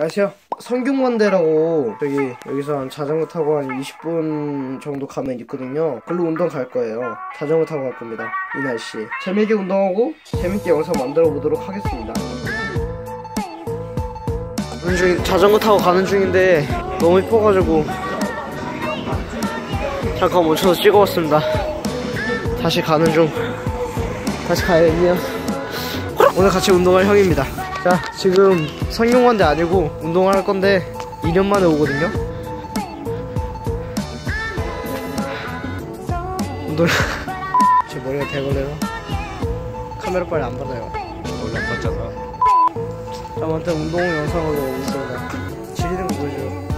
안녕하세요. 성균관대라고 저기 여기서 한 자전거 타고 한 20분 정도 가면 있거든요. 글로 운동 갈 거예요. 자전거 타고 갈 겁니다. 이 날씨에. 재밌게 운동하고 재밌게 영상 만들어 보도록 하겠습니다. 오늘 중 자전거 타고 가는 중인데 너무 이뻐가지고 잠깐 멈춰서 찍어봤습니다. 다시 가는 중. 다시 가야겠네요. 오늘 같이 운동할 형입니다. 자, 지금 성균관대 아니고 운동을 할 건데 2년 만에 오거든요. 운동. 제 머리가 대걸려요. 카메라 빨리 안 받아요. 원래 안 봤잖아. 자, 아무튼 운동 영상으로 오겠습니다. 지리는 거 보여줘요.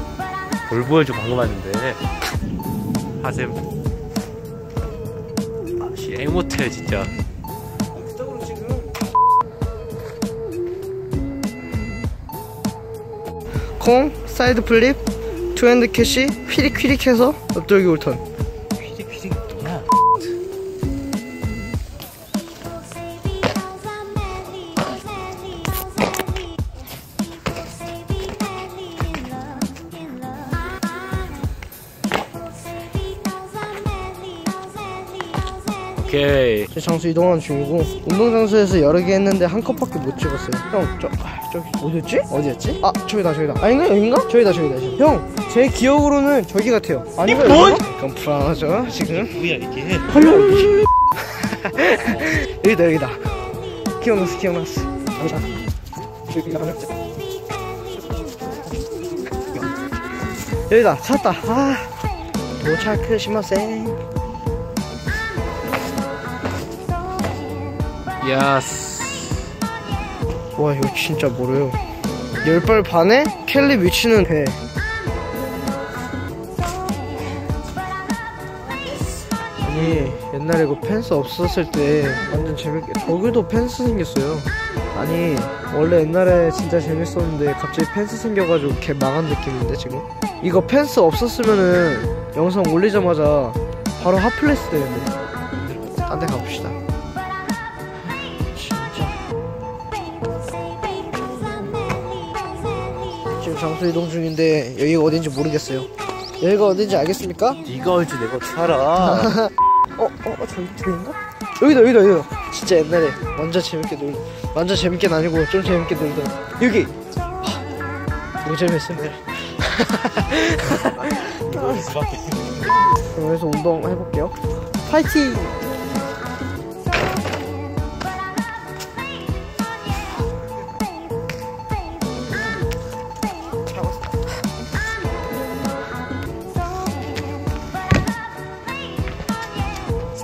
뭘 보여줘 방금 왔는데. 하셈. 아, 씨, 앵 못해 진짜. 콩, 사이드 플립, 투핸드 캐시, 휘릭휘릭 해서 옆돌기 올턴. 오케이. 제 장소 이동하는 중이고 운동 장소에서 여러 개 했는데 한 컷밖에 못 찍었어요. 형, 저 아, 저기 어디였지? 어디였지? 아, 저기다, 저기다. 아닌가? 여긴가? 저기다, 저기다. 저기. 형, 제 기억으로는 저기 같아요. 아닌가? 뭔? 약간 불안하죠, 지금. 뭐야 이게? 헐. 여기다, 여기다. 기억났어, 기억났어. 여기다. 여기다. 여기다, 찾았다. 아, 도착하시마생. 야스. 와 이거 진짜 모르요? 열발 반에 켈리 위치는 배 아니 옛날에 그 펜스 없었을 때 완전 재밌게 저기도 펜스 생겼어요. 아니 원래 옛날에 진짜 재밌었는데 갑자기 펜스 생겨가지고 개 망한 느낌인데 지금? 이거 펜스 없었으면은 영상 올리자마자 바로 핫플레스 되는데 딴 데 가봅시다 지금 장소 이동 중인데 여기가 어딘지 모르겠어요. 여기가 어딘지 알겠습니까? 네가 올줄 내가 어떻게 알아? 어, 어, 어, 저기, 저기인가? 여기다, 여기다, 여기다. 진짜 옛날에 완전 재밌게 놀, 완전 재밌게는 아니고 좀 재밌게 놀던 여기. 하, 너무. 그럼 여기서 운동 해볼게요. 파이팅!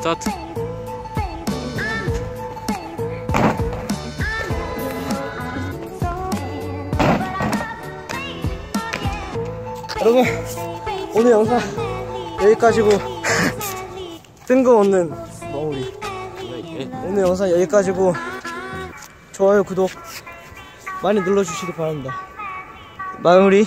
스타트. 여러분 오늘 영상 여기까지고 뜬금없는 마무리? 오늘 영상 여기까지고 좋아요 구독 많이 눌러주시기 바랍니다 마무리